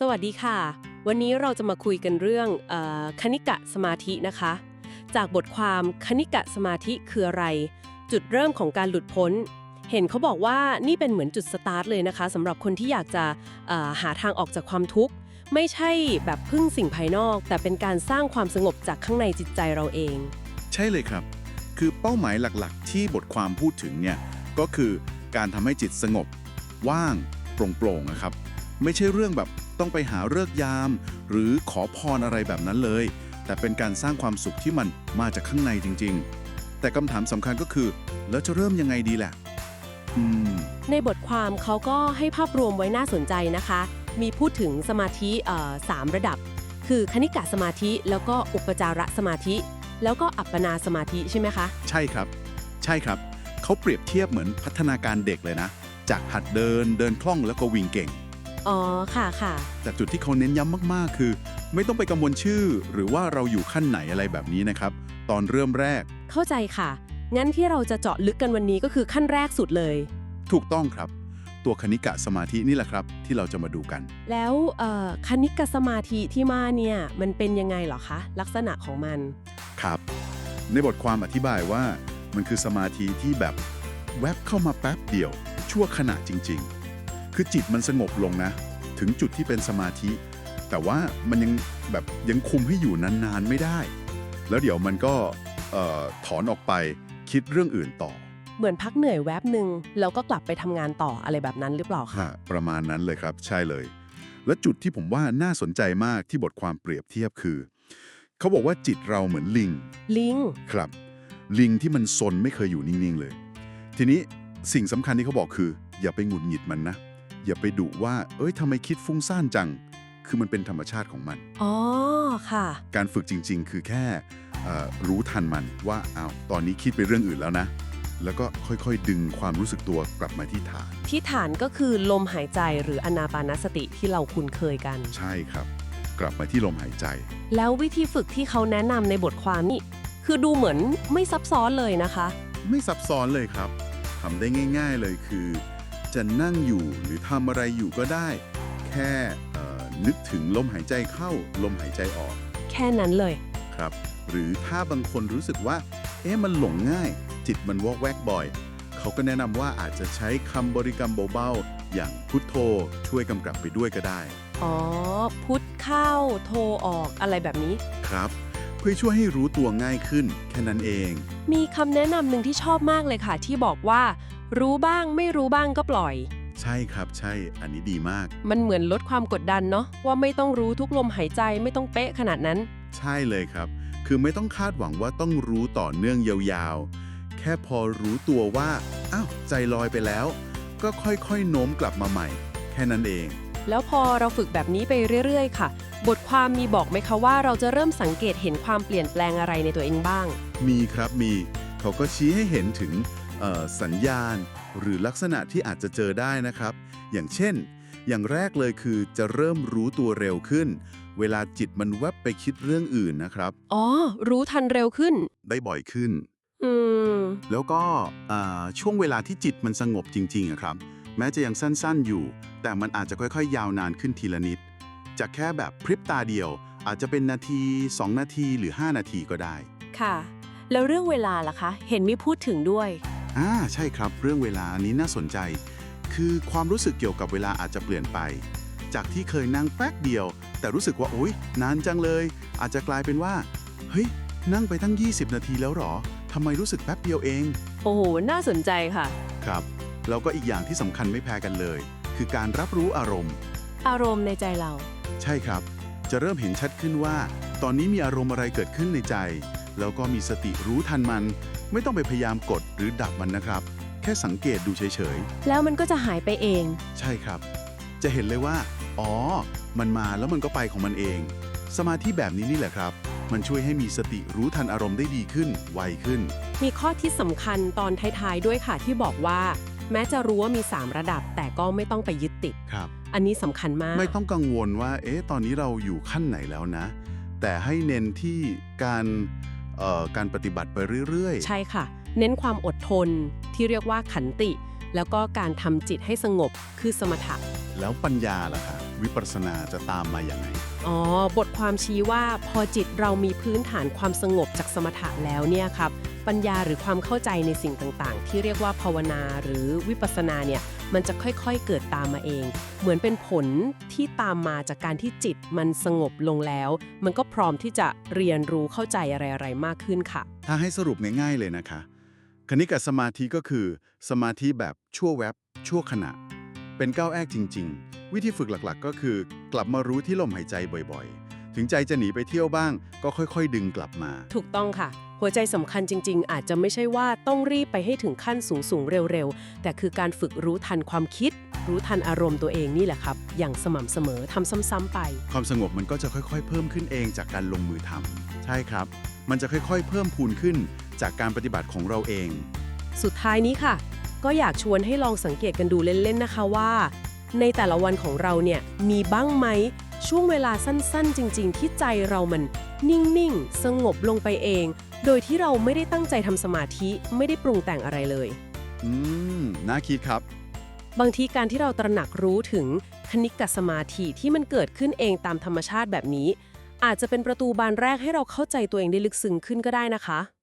สวัสดีค่ะ วันนี้เราจะมาคุยกันเรื่องอคณิกะสมาธินะคะ จากบทความคณิกะสมาธิคืออะไร จุดเริ่มของการหลุดพ้น เห็นเขาบอกว่านี่เป็นเหมือนจุดสตาร์ทเลยนะคะสำหรับคนที่อยากจะหาทางออกจากความทุกข์ ไม่ใช่แบบพึ่งสิ่งภายนอก แต่เป็นการสร้างความสงบจากข้างในจิตใจเราเอง ใช่เลยครับ คือเป้าหมายหลักๆ ที่บทความพูดถึงเนี่ยก็คือการทำให้จิตสงบ ว่างโปร่งๆนะครับ ไม่ใช่เรื่องแบบ ต้องไปหาเลิกษ์ยาม หรือขอพรอะไรแบบนั้นเลย แต่เป็นการสร้างความสุขที่มันมาจากข้างในจริง ๆ แต่คำถามสำคัญก็คือ แล้วจะเริ่มยังไงดีแหละอืมในบทความเขาก็ให้ภาพรวมไว้น่าสนใจนะคะ มีพูดถึงสมาธิเอ่อสามระดับ คือคณิกะสมาธิ แล้วก็อุปจารสมาธิ แล้วก็อัปปนาสมาธิใช่ไหมคะ ใช่ครับ ใช่ครับ เขาเปรียบเทียบเหมือนพัฒนาการเด็กเลยนะ จากหัดเดินเดินคล่องแล้วก็วิ่งเก่ง อ๋อ ค่ะค่ะ แต่จุดที่เขาเน้นย้ำมากๆ คือ ไม่ต้องไปกังวลชื่อ หรือว่าเราอยู่ขั้นไหนอะไรแบบนี้นะครับ ตอนเริ่มแรก เข้าใจค่ะ งั้นที่เราจะเจาะลึกกันวันนี้ก็คือขั้นแรกสุดเลย ถูกต้องครับ ตัวคณิกะสมาธินี่แหละครับ ที่เราจะมาดูกัน แล้วเอ่อคณิกะสมาธิที่มาเนี่ยมันเป็นยังไงเหรอคะ ลักษณะของมัน ครับ ในบทความอธิบายว่า มันคือสมาธิที่แบบแวบเข้ามาแป๊บเดียว ชั่วขณะจริงๆ คือจิตมันสงบลงนะ ถึงจุดที่เป็นสมาธิ แต่ว่ามันยังแบบยังคุมให้อยู่นานๆไม่ได้ แล้วเดี๋ยวมันก็เอ่อถอนออกไปคิดเรื่องอื่นต่อ เหมือนพักเหนื่อยแวบหนึ่งแล้วก็กลับไปทำงานต่ออะไรแบบนั้นหรือเปล่าคะค่ะประมาณนั้นเลยครับ ใช่เลย และจุดที่ผมว่าน่าสนใจมากที่บทความเปรียบเทียบคือ เขาบอกว่าจิตเราเหมือนลิง ลิง ครับ ลิงที่มันซนไม่เคยอยู่นิ่งๆเลย ทีนี้สิ่งสำคัญที่เขาบอกคือ อย่าไปหงุดหงิดมันนะ อย่าไปดุว่า เอ้ยทำไมคิดฟุ้งซ่านจัง คือมันเป็นธรรมชาติของมัน อ๋อ ค่ะ การฝึกจริง ๆ คือแค่เอ่อรู้ทันมันว่าอ้าวตอนนี้คิดไปเรื่องอื่นแล้วนะ แล้วก็ค่อยๆ ดึงความรู้สึกตัวกลับมาที่ฐาน ที่ฐานก็คือลมหายใจหรืออนาปานสติที่เราคุ้นเคยกัน ใช่ครับ กลับมาที่ลมหายใจ แล้ววิธีฝึกที่เขาแนะนำในบทความนี่ คือดูเหมือนไม่ซับซ้อนเลยนะคะ ไม่ซับซ้อนเลยครับทำได้ง่าย ๆเลยคือ จะนั่งอยู่หรือทำอะไรอยู่ก็ได้ แค่เอ่อนึกถึงลมหายใจเข้าลมหายใจออกแค่นั้นเลยครับ หรือถ้าบางคนรู้สึกว่า เอ๊ะมันหลงง่าย จิตมันวอกแวกบ่อย เขาก็แนะนำว่าอาจจะใช้คำบริกรรมเบาๆ อย่างพุทโธช่วยกำกับไปด้วยก็ได้ อ๋อ พุทเข้าโทออกอะไรแบบนี้ ครับ เพื่อช่วยให้รู้ตัวง่ายขึ้น แค่นั้นเอง มีคำแนะนำหนึ่งที่ชอบมากเลยค่ะ ที่บอกว่า รู้บ้างไม่รู้บ้างก็ปล่อย ใช่ครับใช่ อันนี้ดีมาก มันเหมือนลดความกดดันเนาะว่าไม่ต้องรู้ทุกลมหายใจไม่ต้องเป๊ะขนาดนั้น ใช่เลยครับ คือไม่ต้องคาดหวังว่าต้องรู้ต่อเนื่องยาวๆ แค่พอรู้ตัวว่า อ้าว ใจลอยไปแล้ว ก็ค่อยๆ โน้มกลับมาใหม่ แค่นั้นเอง แล้วพอเราฝึกแบบนี้ไปเรื่อยๆ ค่ะ บทความมีบอกไหมคะว่าเราจะเริ่มสังเกตเห็นความเปลี่ยนแปลงอะไรในตัวเองบ้าง มีครับมี เขาก็ชี้ให้เห็นถึงเอ่อสัญญาณ หรือลักษณะที่อาจจะเจอได้นะครับ อย่างเช่น อย่างแรกเลยคือจะเริ่มรู้ตัวเร็วขึ้น เวลาจิตมันแวบไปคิดเรื่องอื่นนะครับ อ๋อ รู้ทันเร็วขึ้น ได้บ่อยขึ้น อืม แล้วก็อ่าช่วงเวลาที่จิตมันสงบจริงๆอะครับ แม้จะยังสั้นๆอยู่ แต่มันอาจจะค่อยๆ ยาวนานขึ้นทีละนิด จากแค่แบบพริบตาเดียว อาจจะเป็นนาที 2 นาทีหรือ 5 นาทีก็ได้ ค่ะ แล้วเรื่องเวลาล่ะคะ เห็นมีพูดถึงด้วย อ่าใช่ครับ เรื่องเวลาอันนี้น่าสนใจ คือความรู้สึกเกี่ยวกับเวลาอาจจะเปลี่ยนไป จากที่เคยนั่งแป๊บเดียว แต่รู้สึกว่าโอ๊ยนานจังเลย อาจจะกลายเป็นว่าเฮ้ยนั่งไปตั้ง 20 นาทีแล้วเหรอทำไมรู้สึกแป๊บเดียวเอง โอ้โห น่าสนใจค่ะ ครับ แล้วก็อีกอย่างที่สำคัญไม่แพ้กันเลย คือการรับรู้อารมณ์ อารมณ์ในใจเรา ใช่ครับ จะเริ่มเห็นชัดขึ้นว่า ตอนนี้มีอารมณ์อะไรเกิดขึ้นในใจ แล้วก็มีสติรู้ทันมัน ไม่ต้องไปพยายามกดหรือดับมันนะครับ แค่สังเกตดูเฉยแล้วมันก็จะหายไปเอง ๆ ใช่ครับ จะเห็นเลยว่า อ๋อ มันมาแล้วมันก็ไปของมันเอง สมาธิแบบนี้นี่แหละครับ มันช่วยให้มีสติรู้ทันอารมณ์ได้ดีขึ้น ไวขึ้น มีข้อที่สำคัญตอนท้ายๆด้วยค่ะที่บอกว่า แม้จะรู้ว่ามี 3 ระดับ แต่ก็ไม่ต้องไปยึดติด ครับ อันนี้สำคัญมาก ไม่ต้องกังวลว่า เอ๊ะ ตอนนี้เราอยู่ขั้นไหนแล้วนะ แต่ให้เน้นที่การเอ่อการปฏิบัติไปเรื่อยๆ ใช่ค่ะ เน้นความอดทนที่เรียกว่าขันติ แล้วก็การทำจิตให้สงบคือสมถะ แล้วปัญญาล่ะครับวิปัสสนาจะตามมาอย่างไง อ๋อ บทความชี้ว่าพอจิตเรามีพื้นฐานความสงบจากสมถะแล้วเนี่ยครับ ปัญญาหรือความเข้าใจในสิ่งต่างๆ ที่เรียกว่าภาวนาหรือวิปัสสนาเนี่ยมันจะค่อยๆเกิดตามมาเอง เหมือนเป็นผลที่ตามมาจากการที่จิตมันสงบลงแล้ว มันก็พร้อมที่จะเรียนรู้เข้าใจอะไรๆมากขึ้นค่ะ ถ้าให้สรุปง่ายๆเลยนะคะคณิกะสมาธิก็คือ สมาธิแบบชั่วแวบชั่วขณะ เป็นก้าวแรกจริง ๆ วิธีฝึกหลักๆ ก็คือกลับมารู้ที่ลมหายใจบ่อยๆ ถึงใจจะหนีไปเที่ยวบ้าง ก็ค่อยๆ ดึงกลับมา ถูกต้องค่ะ หัวใจสำคัญจริง ๆ อาจจะไม่ใช่ว่าต้องรีบไปให้ถึงขั้นสูงๆเร็วๆ แต่คือการฝึกรู้ทันความคิด รู้ทันอารมณ์ตัวเองนี่แหละครับ อย่างสม่ำเสมอทำซ้ำๆไป ความสงบมันก็จะค่อยๆ เพิ่มขึ้นเองจากการลงมือทำใช่ครับ มันจะค่อยๆ เพิ่มพูนขึ้นจากการปฏิบัติของเราเอง สุดท้ายนี้ค่ะ ก็อยากชวนให้ลองสังเกตกันดูเล่นๆนะคะว่า ในแต่ละวันของเราเนี่ยมีบ้างไหม ช่วงเวลาสั้นๆ จริง ๆ ที่ใจเรามันนิ่ง ๆ สงบลงไปเอง โดยที่เราไม่ได้ตั้งใจทำสมาธิไม่ได้ปรุงแต่งอะไรเลย อืม น่าคิดครับ บางทีการที่เราตระหนักรู้ถึงคณิกะสมาธิที่มันเกิดขึ้นเองตามธรรมชาติแบบนี้ อาจจะเป็นประตูบานแรกให้เราเข้าใจตัวเองได้ลึกซึ้งขึ้นก็ได้นะคะ